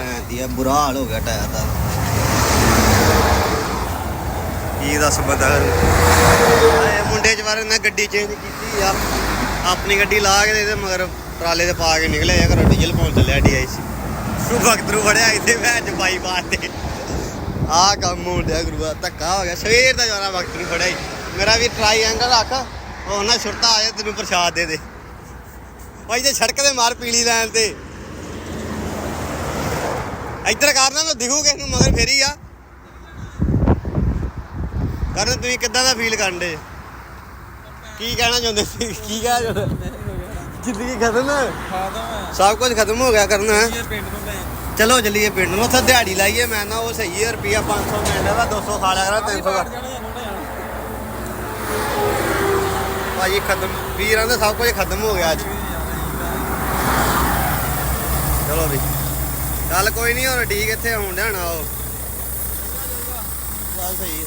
ਜਾਂਦੀ ਆ, ਬੁਰਾ ਹਾਲ ਹੋ ਗਿਆ ਟਾਇਰ ਦਾ। ਕੀ ਦੱਸ ਬੰਦਾ? ਆਏ ਮੁੰਡੇ ਜਵਾਰੇ ਨੇ ਗੱਡੀ ਚੇਂਜ ਕੀਤੀ ਆ। ਆਪਣੀ ਗੱਡੀ ਲਾ ਕੇ ਤੇ ਮਗਰ ਟਰਾਲੇ ਤੇ ਪਾ ਕੇ ਨਿਕਲੇ ਆ, ਘਰੋਂ ਡੀਜ਼ਲ ਪਾਉਣ ਚੱਲਿਆ ਡੀਆਈਸੀ। ਤੂੰ ਵਕਤ ਫੜਿਆ ਇੱਥੇ ਭੈਣ ਚ ਬਾਈ ਤੇ। ਆਹ ਕੰਮ ਹੁੰਦਿਆ ਗੁਰੂਆ ਧੱਕਾ ਹੋ ਗਿਆ। ਸਵੇਰ ਦਾ ਜਾਣਾ ਵਕਤ ਫੜਿਆ ਈ। ਮੇਰਾ ਵੀ ਟ੍ਰਾਈਐਂਗਲ ਰੱਖ। ਉਹ ਨਾ ਛੁੱਟਾ ਆ ਤੈਨੂੰ ਪ੍ਰਸ਼ਾਦ ਦੇ ਦੇ। ਭਾਈ ਜੇ ਸੜਕ ਤੇ ਮਾਰ ਪੀਲੀ ਲੈਣ ਤੇ ਇੱਧਰ ਕਰਨਾ ਮੈਂ ਦਿਖੂ ਕਿਸ ਨੂੰ ਮਗਰ ਫੇਰੀ ਆ। ਕਰਨ, ਤੁਸੀਂ ਕਿੱਦਾਂ ਦਾ ਫੀਲ ਕਰਦੇ ਕੀ ਕਹਿਣਾ ਚਾਹੁੰਦੇ ਸੀ? ਕੀ ਕਹਿਣਾ ਚਾਹੁੰਦੇ? ਜ਼ਿੰਦਗੀ ਖਤਮ ਸਭ ਕੁਝ ਖਤਮ ਹੋ ਗਿਆ ਕਰਨਾ। ਮੈਂ ਚਲੋ ਚੱਲੀਏ ਪਿੰਡ ਨੂੰ, ਉੱਥੇ ਦਿਹਾੜੀ ਲਾਈਏ ਮੈਂ ਨਾ, ਉਹ ਸਹੀ ਹੈ ਰੁਪਿਆ 500 ਮਿਲਦਾ ਵਾ 200 ਖਾ ਲਿਆ ਕਰਾਂ 300 ਕਰ ਭਾਜੀ, ਖਤਮ, ਵੀਰਾਂ ਦਾ ਸਭ ਕੁਝ ਖਤਮ ਹੋ ਗਿਆ ਅੱਜ। ਚਲੋ ਵੀ। ਚੱਲ ਕੋਈ ਨਹੀਂ ਹੁਣ ਠੀਕ ਇੱਥੇ ਆਉਣ ਦੇਣਾ ਉਹ। ਚੱਲ ਸਹੀ